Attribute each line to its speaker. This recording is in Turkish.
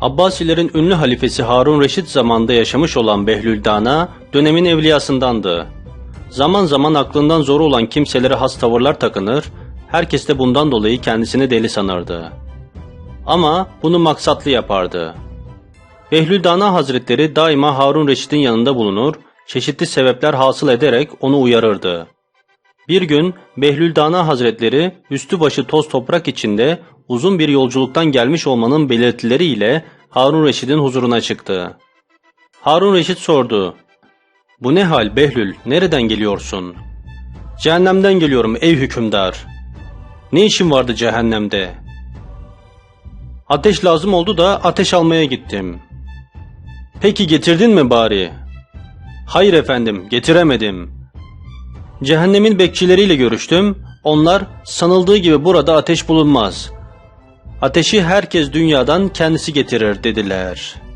Speaker 1: Abbasilerin ünlü halifesi Harun Reşit zamanında yaşamış olan Behlül Dana dönemin evliyasındandı. Zaman zaman aklından zoru olan kimselere has tavırlar takınır, herkes de bundan dolayı kendisini deli sanırdı. Ama bunu maksatlı yapardı. Behlül Dana Hazretleri daima Harun Reşit'in yanında bulunur, çeşitli sebepler hasıl ederek onu uyarırdı. Bir gün Behlül Dana Hazretleri üstü başı toz toprak içinde uzun bir yolculuktan gelmiş olmanın belirtileriyle Harun Reşit'in huzuruna çıktı. Harun Reşit sordu. Bu ne hal Behlül, nereden geliyorsun? Cehennemden geliyorum ey hükümdar. Ne işin vardı cehennemde? Ateş lazım oldu da ateş almaya gittim. Peki getirdin mi bari? Hayır efendim, getiremedim. Cehennemin bekçileriyle görüştüm. Onlar sanıldığı gibi burada ateş bulunmaz. Ateşi herkes dünyadan kendisi getirir dediler.''